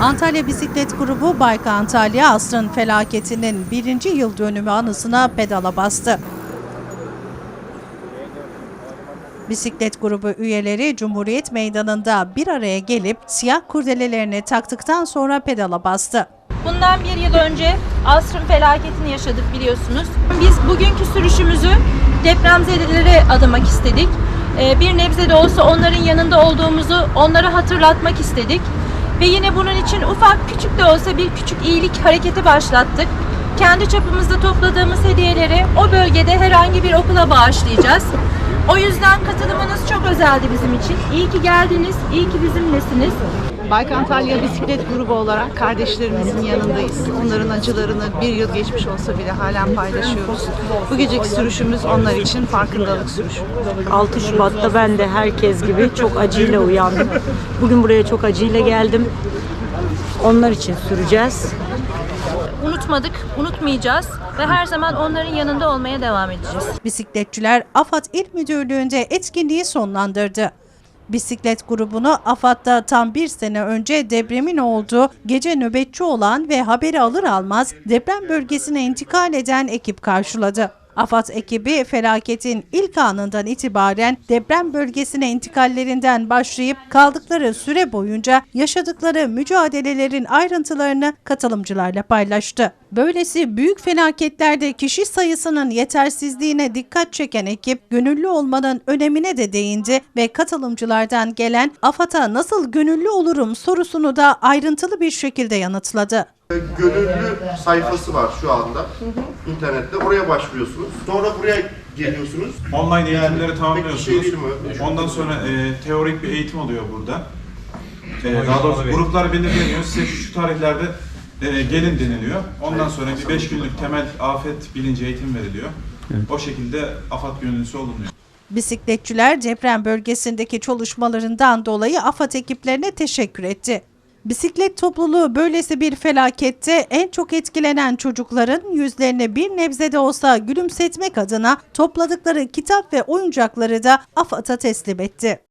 Antalya Bisiklet Grubu Bayka Antalya asrın felaketinin birinci yıl dönümü anısına pedala bastı. Bisiklet grubu üyeleri Cumhuriyet Meydanı'nda bir araya gelip siyah kurdelelerini taktıktan sonra pedala bastı. Bundan bir yıl önce asrın felaketini yaşadık biliyorsunuz. Biz bugünkü sürüşümüzü depremzedelere adamak istedik. Ee, Bir nebze de olsa onların yanında olduğumuzu onlara hatırlatmak istedik. Ve yine bunun için ufak küçük de olsa bir küçük iyilik hareketi başlattık. Kendi çapımızda topladığımız hediyeleri o bölgede herhangi bir okula bağışlayacağız. O yüzden katılımınız çok özeldi bizim için. İyi ki geldiniz, iyi ki bizimlesiniz. Bike Antalya Bisiklet Grubu olarak kardeşlerimizin yanındayız. Onların acılarını bir yıl geçmiş olsa bile halen paylaşıyoruz. Bu geceki sürüşümüz onlar için farkındalık sürüşü. 6 Şubat'ta ben de herkes gibi çok acıyla uyandım. Bugün buraya çok acıyla geldim. Onlar için süreceğiz. Unutmadık, unutmayacağız ve her zaman onların yanında olmaya devam edeceğiz. Bisikletçiler AFAD İl Müdürlüğü'nde etkinliği sonlandırdı. Bisiklet grubunu AFAD'da tam bir sene önce depremin olduğu gece nöbetçi olan ve haberi alır almaz deprem bölgesine intikal eden ekip karşıladı. AFAD ekibi felaketin ilk anından itibaren deprem bölgesine intikallerinden başlayıp kaldıkları süre boyunca yaşadıkları mücadelelerin ayrıntılarını katılımcılarla paylaştı. Böylesi büyük felaketlerde kişi sayısının yetersizliğine dikkat çeken ekip gönüllü olmanın önemine de değindi ve katılımcılardan gelen AFAD'a nasıl gönüllü olurum sorusunu da ayrıntılı bir şekilde yanıtladı. Gönüllü sayfası var şu anda internette. Oraya başvuruyorsunuz. Sonra buraya geliyorsunuz. Online eğitimleri tamamlıyorsunuz. şey? Ondan sonra e, teorik bir eğitim oluyor burada. E, daha doğrusu gruplar belirleniyor. Size şu tarihlerde e, gelin deniliyor. Ondan sonra bir 5 günlük temel afet bilinci eğitim veriliyor. O şekilde AFAD gönüllüsü olunuyor. Bisikletçiler deprem bölgesindeki çalışmalarından dolayı AFAD ekiplerine teşekkür etti. Bisiklet topluluğu böylesi bir felakette en çok etkilenen çocukların yüzlerine bir nebze de olsa gülümsetmek adına topladıkları kitap ve oyuncakları da AFAD'a teslim etti.